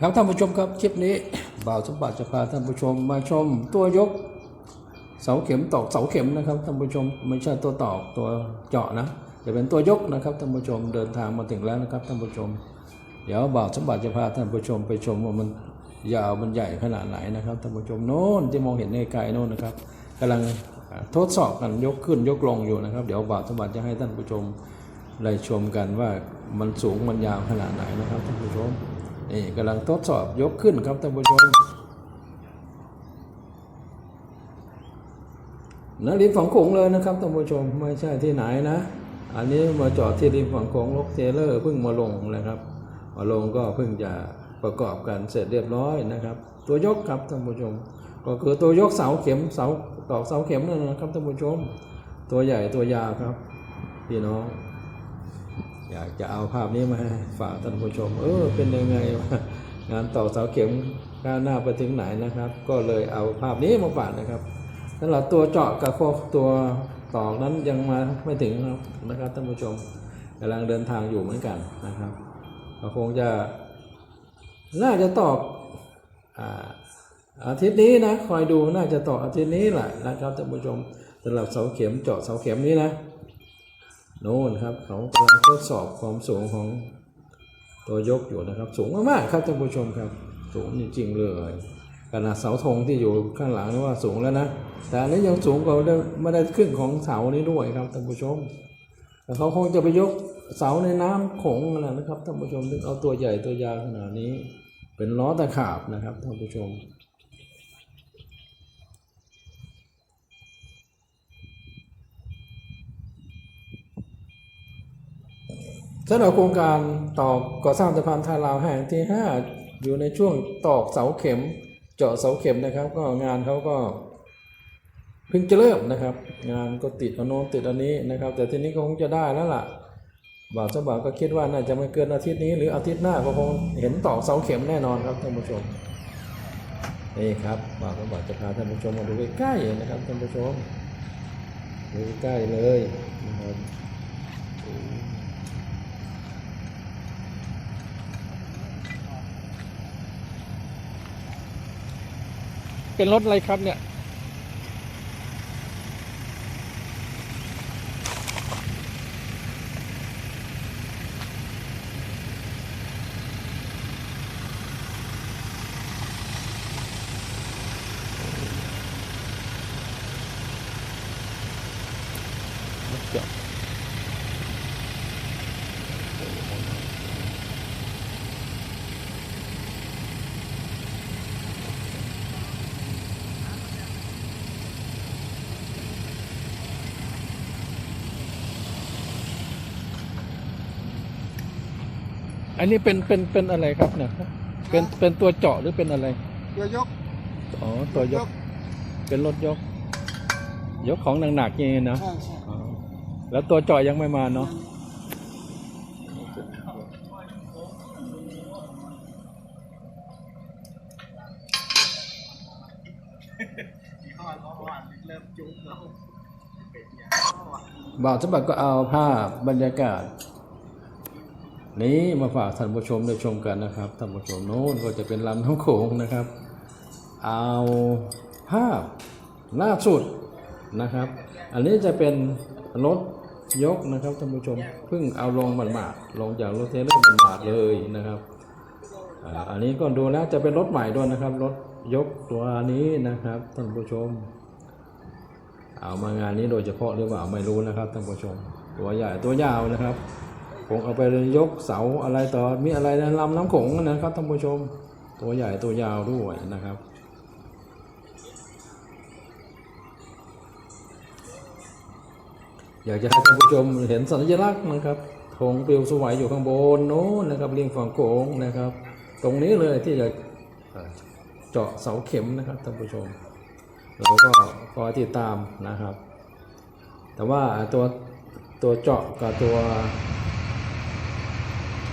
ครับท่านผู้ชมครับคลิปนี้บ่าวสมบัติจะพาท่านผู้ชมมาชมตัวยกเสาเข็มตอกเสาเข็มนะครับท่านผู้ชมไม่ใช่ตัวตอกตัวเจาะนะจะเป็นตัวยกนะครับท่านผู้ชมเดินทางมาถึงแล้วนะครับท่านผู้ชม เดี๋ยวบ่าวสมบัติจะพาท่านผู้ชมไปชมว่ามันยาวมันใหญ่ขนาดไหนนะครับท่านผู้ชมโน้นที่มองเห็นในไกลโน้นนะครับกำลังทดสอบกันยกขึ้นยกลงอยู่นะครับ เดี๋ยวบ่าวสมบัติจะให้ท่านผู้ชมได้ชมกันว่ามันสูงมันยาวขนาดไหนนะครับท่านผู้ชม นี่กำลังทดสอบยกขึ้นครับท่านผู้ชมนะริมฝั่งโขงเลยนะครับท่านผู้ชมไม่ใช่ที่ไหนนะ อันนี้มาจอดที่ริมฝั่งโขงรถเทเลอร์เพิ่งมาลงนะครับมาลงก็เพิ่งจะประกอบกันเสร็จเรียบร้อยนะครับ ตัวยกครับท่านผู้ชม ก็คือตัวยกเสาเข็มเสาตอกเสาเข็มนั่นนะครับท่านผู้ชม ตัวใหญ่ตัวยาวครับพี่น้อง อยากจะเอาภาพนี้มาฝากท่านผู้ชม เออเป็นยังไงงานต่อเสาเข็มก้าวหน้าไปถึงไหนนะครับ ก็เลยเอาภาพนี้มาฝากนะครับสำหรับตัวเจาะกับพวกตัวตอกนั้นยังมาไม่ถึงนะครับท่านผู้ชมกำลังเดินทางอยู่เหมือนกันนะครับก็คงจะน่าจะตอกอาอาทิตย์นี้นะคอยดูน่าจะตอกอาทิตย์นี้แหละนะครับท่านผู้ชมสำหรับเสาเข็มเจาะเสาเข็มนี้นะ โน่นครับเขากำลังทดสอบความสูงของตัวยกอยู่นะครับ สูงมากๆครับท่านผู้ชมครับ สูงจริงๆเลยขนาดเสาธงที่อยู่ข้างหลังนี่ว่าสูงแล้วนะแต่อันนี้ยังสูงกว่าไม่ได้ครึ่งของเสานี้ด้วยครับท่านผู้ชมแต่เขาคงจะไปยกเสาในน้ำโขงนะครับท่านผู้ชมถึงเอาตัวใหญ่ตัวยาวขนาดนี้ เป็นล้อตะขาบนะครับท่านผู้ชม สำหรับโครงการต่อก่อสร้างสะพานไทยลาวแห่งที่ 5 อยู่ในช่วงตอกเสาเข็ม เจาะเสาเข็มนะครับ ก็งานเขาก็เพิ่งจะเริ่มนะครับ งานก็ติดอนโน้นติดอันนี้นะครับ แต่ทีนี้ก็คงจะได้แล้วล่ะบ่าวเจ้าบ่าวก็คิดว่าน่าจะไม่เกินอาทิตย์นี้ หรืออาทิตย์หน้าก็คงเห็นตอกเสาเข็มแน่นอนครับท่านผู้ชมนี่ครับบ่าวเจ้าบ่าวจะพาท่านผู้ชมมาดูใกล้ๆนะครับท่านผู้ชมดูใกล้เลยนะครับ เป็นรถอะไรครับเนี่ยรถ อันนี้เป็นเป็นเป็นอะไรครับเนี่ยเป็นเป็นตัวเจาะหรือเป็นอะไร ตัวยก อ๋อ ตัวยก เป็นรถยก ยกของหนักๆอย่างนี้นะใช่ใช่อ๋อแล้วตัวเจาะยังไม่มาเนาะเริ่มจุ๊บแล้วบ่าวสมบัติก็เอาภาพบรรยากาศ นี้มาฝากท่านผู้ชมได้ชมกันนะครับท่านผู้ชมโน้นก็จะเป็นลำน้ำโขงนะครับ เอาภาพล่าสุดนะครับ อันนี้จะเป็นรถยกนะครับท่านผู้ชมเพิ่งเอาลงหมาดลงจากรถเทรลเลอร์หมาดเลยนะครับอันนี้ก็ดูแล้วจะเป็นรถใหม่ด้วยนะครับรถยกตัวนี้นะครับท่านผู้ชม เอามางานนี้โดยเฉพาะหรือเปล่าไม่รู้นะครับท่านผู้ชม ตัวใหญ่ตัวยาวนะครับ คงเอาไปยกเสาอะไรต่อมีอะไรนะลำน้ำโขงนะครับท่านผู้ชม ตัวใหญ่ตัวยาวด้วยนะครับอยากจะให้ท่านผู้ชมเห็นสัญลักษณ์นะครับธงปลิวสวัยอยู่ข้างบนโน้นนะครับเรียงฝั่งโขงนะครับ ตรงนี้เลยที่จะเจาะเสาเข็มนะครับท่านผู้ชม เราก็คอยติดตามนะครับ แต่ว่าตัวตัวเจาะกับตัว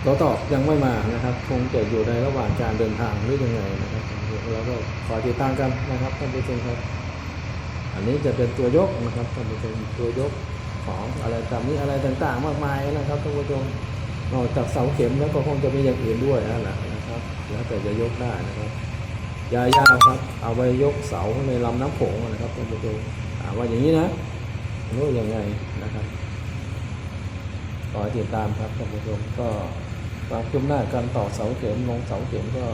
ตัวตอกยังไม่มานะครับ คงจะอยู่ในระหว่างการเดินทางหรือยังไงนะครับเราก็คอติดตามกันนะครับท่านผู้ชมครับ อันนี้จะเป็นตัวยกนะครับท่านผู้ชมตัวยกของอะไรตามนี้อะไรต่างๆ มากมายนะครับท่านผู้ชมนอกจากเสาเข็มแล้วก็คงจะมีอย่างอื่นด้วยนั่นแหละนะครับ แล้วแต่จะยกได้นะครับยายาครับ เอาไปยกเสาในลำน้ำโขงนะครับท่านผู้ชมถามว่าอย่างนี้นะรู้ยังไงนะครับต่อติดตามครับท่านผู้ชมก็ ความคืบหน้าการต่อเสาเข็มลงเสาเข็มก็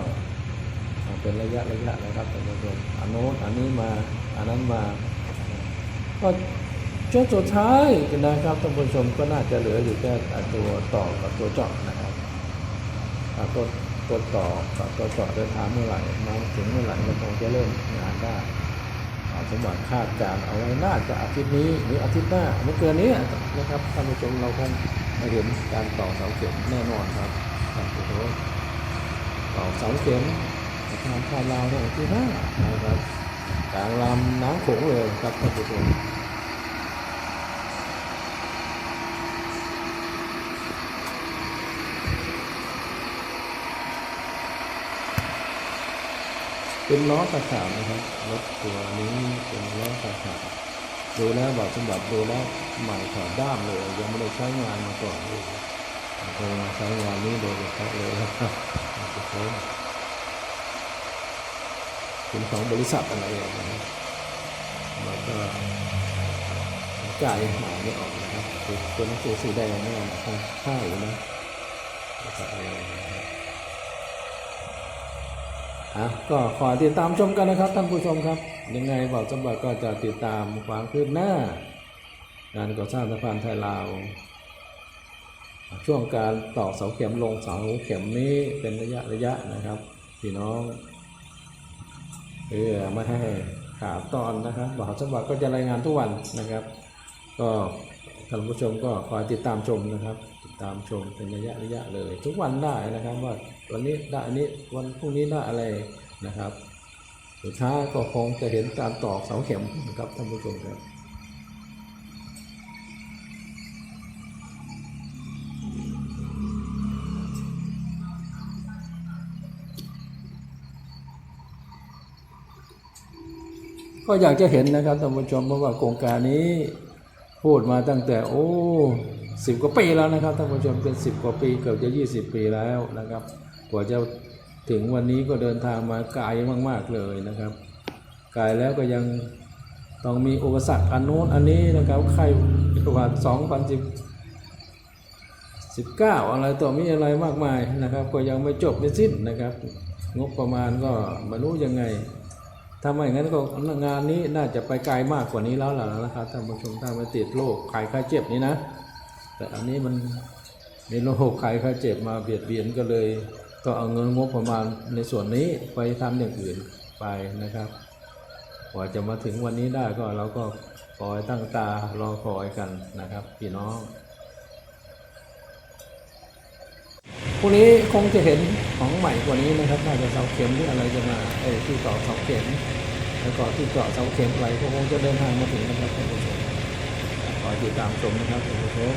เป็นระยะระยะนะครับท่านผู้ชมอันโน้นอันนี้มาอันนั้นมาก็ช่วงสุดท้ายนะครับท่านผู้ชมก็น่าจะเหลืออยู่แค่ตัวต่อกับตัวเจาะนะครับตัวตัวต่อกับตัวเจาะเดินทางเมื่อไหร่มาถึงเมื่อไหร่มันคงจะเริ่มงานได้สมบัติคาดการเอาไว้น่าจะอาทิตย์นี้หรืออาทิตย์หน้าไม่เกินนี้นะครับท่านผู้ชมเราคงได้เห็นการต่อเสาเข็มแน่นอนครับ ท่านผู้ชมต่อเสาเข็มทางคาลาวในวันที่ห้านะครับกลางลำน้ำโขงเลยครับท่านผู้ชมเป็นล้อตะขาบนะครับรถตัวนี้เป็นล้อตะขาบดูแล้วบอกสมบัติดูแล้วใหม่ถอดด้ามเลยยังไม่ได้ใช้งานมาก่อนเลย พอมาใช้งานนี้โดยเฉพาะเลยนะครับทุกคนเป็นของบริษัทอะไรอย่างเงี้ยแล้วก็จ่ายหายไม่ออกนะครับคือตัวหนังสือสีแดงนี่นะคงค่ายนะบริษัทอะไรนะอะก็ขอติดตามชมกันนะครับท่านผู้ชมครับ ยังไงบอกจำบัดก็จะติดตามความคืบหน้าการก่อสร้างสะพานไทยลาว ช่วงการตอกเสาเข็มลงเสาเข็มนี้เป็นระยะระยะนะครับพี่น้องเพื่อไม่ให้ขาดตอนนะครับบอกจำบัดก็จะรายงานทุกวันนะครับ ก็ท่านผู้ชมก็คอยติดตามชมนะครับ ติดตามชมเป็นระยะระยะเลย ทุกวันได้นะครับว่าวันนี้ได้อันนี้วันพรุ่งนี้ได้อะไรนะครับสุดท้ายก็คงจะเห็นการตอกเสาเข็มนะครับท่านผู้ชมครับ ก็อยากจะเห็นนะครับท่านผู้ชมเพราะว่าโครงการนี้พูดมาตั้งแต่โอ้สิบกว่าปีแล้วนะครับท่านผู้ชมเป็นสิบกว่าปีเกือบจะยี่สิบปีแล้วนะครับกว่าจะถึงวันนี้ก็เดินทางมาไกลมาก ๆเลยนะครับไกลแล้วก็ยังต้องมีอุปสรรคอันโน้นอันนี้นะครับใครประวัติสองพันสิบสิบเก้าอะไรต่อมีอะไรมากมายนะครับ ก็ยังไม่จบไม่สิ้นนะครับ งบประมาณก็ไม่รู้ยังไง ถ้าไม่งั้นก็งานนี้น่าจะไปไกลมากกว่านี้แล้วล่ะนะครับท่านผู้ชมถ้าไม่ติดโรคไข้ไข้เจ็บนี้นะ แต่อันนี้มันมีโรคไข้ไข้เจ็บมาเบียดเบียนก็เลยต้องเอาเงินงบประมาณในส่วนนี้ไปทำอย่างอื่นไปนะครับกว่าจะมาถึงวันนี้ได้ก็เราก็คอยตั้งตารอคอยกันนะครับพี่น้องพรุ่งนี้คงจะเห็น ของใหม่กว่านี้นะครับน่าจะเสาเข็มหรืออะไรจะมาเอ้ยที่ต่อเสาเข็มแล้วก็ที่เจาะเสาเข็มอะไรก็คงจะเดินทางมาถึงนะครับท่านผู้ชมขอติดตามชมนะครับท่านผู้ชม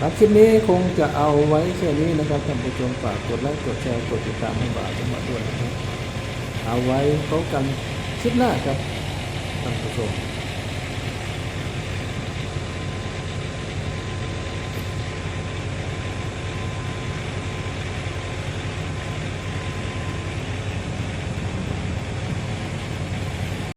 ครับคลิปนี้คงจะเอาไว้แค่นี้นะครับท่านผู้ชมฝากกดไลค์กดแชร์กดติดตามให้บ่าวจังหวัดด้วยนะครับ เอาไว้พบกันคลิปหน้าครับท่านผู้ชม